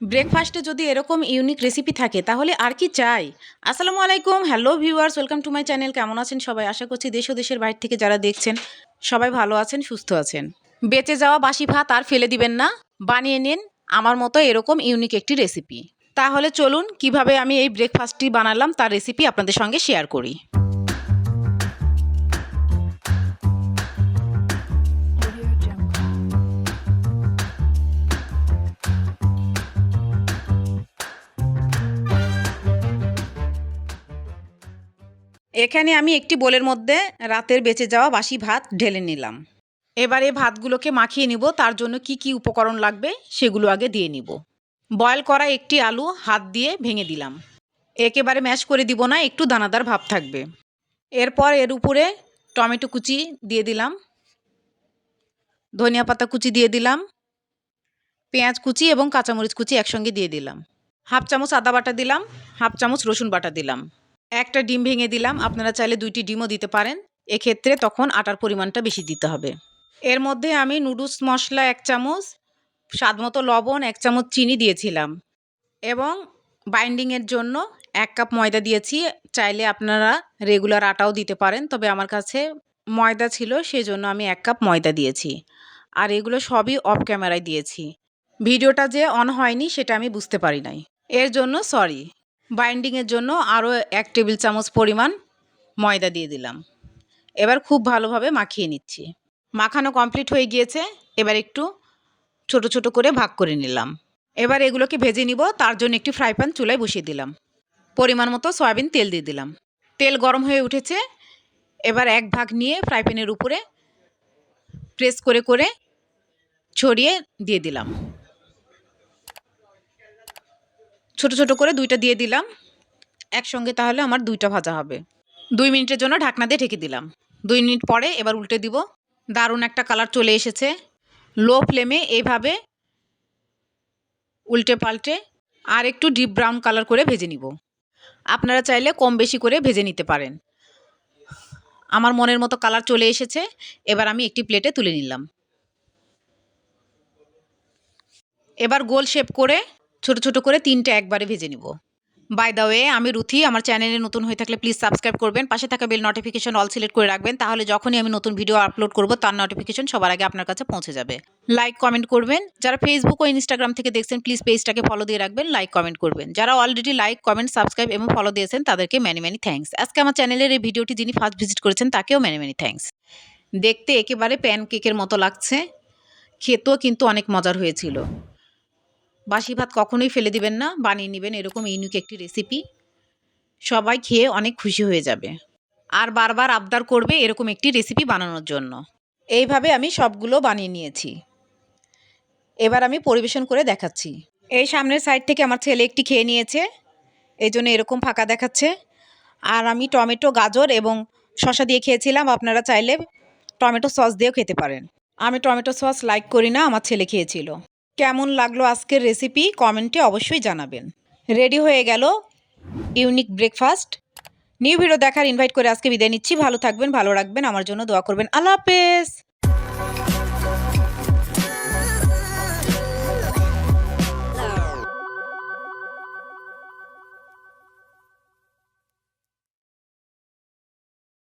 ব্রেকফাস্টে যদি এরকম ইউনিক রেসিপি থাকে, তাহলে আর কি চাই? আসসালামু আলাইকুম hello viewers welcome to my channel কেমন আছেন সবাই? আশা করছি দেশ ও দেশের বাইরে থেকে যারা দেখছেন, সবাই ভালো আছেন, সুস্থ আছেন। বেঁচে যাওয়া বাসি ভাত আর ফেলে দিবেন না, বানিয়ে নিন আমার মতো এরকম ইউনিক একটি রেসিপি তাহলে চলুন, কীভাবে আমি এই ব্রেকফাস্টটি বানালাম, তার রেসিপি আপনাদের সঙ্গে শেয়ার করি। এখানে আমি একটি বোলের মধ্যে রাতের বেঁচে যাওয়া বাসি ভাত ঢেলে নিলাম। এবারে ভাতগুলোকে মাখিয়ে নিব, তার জন্য কি কি উপকরণ লাগবে সেগুলো আগে দিয়ে নিব। বয়েল করা একটি আলু হাত দিয়ে ভেঙে দিলাম। একেবারে ম্যাশ করে দিব না, একটু দানাদার ভাব থাকবে। এরপর এর উপরে টমেটো কুচি দিয়ে দিলাম। ধনিয়া পাতা কুচি দিয়ে দিলাম। পেঁয়াজ কুচি এবং কাঁচামরিচ কুচি একসঙ্গে দিয়ে দিলাম। হাফ চামচ আদা বাটা দিলাম, হাফ চামচ রসুন বাটা দিলাম। একটা ডিম ভেঙে দিলাম, আপনারা চাইলে দুইটি ডিমও দিতে পারেন। এক্ষেত্রে তখন আটার পরিমাণটা বেশি দিতে হবে। এর মধ্যে আমি নুডলস মশলা এক চামচ, স্বাদমতো লবণ এক চামচ চিনি দিয়েছিলাম। এবং বাইন্ডিংয়ের জন্য এক কাপ ময়দা দিয়েছি। চাইলে আপনারা রেগুলার আটাও দিতে পারেন, তবে আমার কাছে ময়দা ছিল সেই জন্য আমি এক কাপ ময়দা দিয়েছি। আর এগুলো সবই অফ ক্যামেরায় দিয়েছি। ভিডিওটা যে অন হয়নি, সেটা আমি বুঝতে পারি নাই। এর জন্য সরি। বাইন্ডিংয়ের জন্য আরও এক টেবিল চামচ পরিমাণ ময়দা দিয়ে দিলাম। এবার খুব ভালোভাবে মাখিয়ে নিচ্ছি। মাখানো কমপ্লিট হয়ে গিয়েছে। এবার একটু ছোট ছোট করে ভাগ করে নিলাম। এবার এগুলোকে ভেজে নিব। তার জন্য একটি ফ্রাই প্যান চুলায় বসিয়ে দিলাম। পরিমাণ মতো সয়াবিন তেল দিয়ে দিলাম। তেল গরম হয়ে উঠেছে। এবার এক ভাগ নিয়ে ফ্রাই প্যানের উপরে প্রেস করে করে ছড়িয়ে দিয়ে দিলাম। ছোট ছোট করে দুইটা দিয়ে দিলাম। একসঙ্গে তাহলে আমার দুইটা ভাজা হবে। দুই মিনিটের জন্য ঢাকনা দিয়ে ঢেকে দিলাম। দুই মিনিট পরে এবার উল্টে দিব। দারুণ একটা কালার চলে এসেছে। লো ফ্লেমে এইভাবে উল্টে পাল্টে আর একটু ডিপ ব্রাউন কালার করে ভেজে নিব। আপনারা চাইলে কম বেশি করে ভেজে নিতে পারেন। আমার মনের মতো কালার চলে এসেছে। এবার আমি একটি প্লেটে তুলে নিলাম। এবার গোল শেপ করে ছোট ছোট করে তিনটে একবারে ভেজে নিব। বাই দ্য ওয়ে আমি রুথি, আমার চ্যানেলে নতুন হয়ে থাকলে প্লিজ সাবস্ক্রাইব করবেন, পাশে থাকা বেল নোটিফিকেশন অল সিলেক্ট করে রাখবেন, তাহলে যখনই আমি নতুন ভিডিও আপলোড করব, তার নোটিফিকেশন সবার আগে আপনার কাছে পৌঁছে যাবে। লাইক কমেন্ট করবেন। যারা ফেসবুক ও ইনস্টাগ্রাম থেকে দেখছেন প্লিজ পেজটাকে ফলো দিয়ে রাখবেন লাইক কমেন্ট করবেন। যারা অলরেডি লাইক কমেন্ট সাবস্ক্রাইব এবং ফলো দিয়েছেন, তাদেরকে ম্যানি ম্যানি থ্যাঙ্কস আজকে আমার চ্যানেলের এই ভিডিওটি যিনি ফার্স্ট ভিজিট করেছেন, তাকেও ম্যানি ম্যানি থ্যাঙ্কস দেখতে একেবারে প্যানকেকের মতো লাগছে। খেতেও কিন্তু অনেক মজার হয়েছিল। বাসি ভাত কখনোই ফেলে দিবেন না, বানিয়ে নেবেন, এরকম ইউনিক একটি রেসিপি সবাই খেয়ে অনেক খুশি হয়ে যাবে। আর বারবার আবদার করবে এরকম একটি রেসিপি বানানোর জন্য। এইভাবে আমি সবগুলো বানিয়ে নিয়েছি। এবার আমি পরিবেশন করে দেখাচ্ছি। এই সামনের সাইড থেকে আমার ছেলে একটি খেয়ে নিয়েছে। এই জন্য এরকম ফাঁকা দেখাচ্ছে। আর আমি টমেটো, গাজর এবং শশা দিয়ে খেয়েছিলাম। আপনারা চাইলে টমেটো সস দিয়েও খেতে পারেন। আমি টমেটো সস লাইক করি না, আমার ছেলে খেয়েছিল। কেমন লাগল আজকের রেসিপি কমেন্টে অবশ্যই জানাবেন। রেডি হয়ে গেল ইউনিক ব্রেকফাস্ট নিউ ভিডিও দেখার ইনভাইট করে আজকে বিদায় নিচ্ছি। ভালো থাকবেন, ভালো রাখবেন। আমার জন্য দোয়া করবেন। আল্লাহ হাফেজ।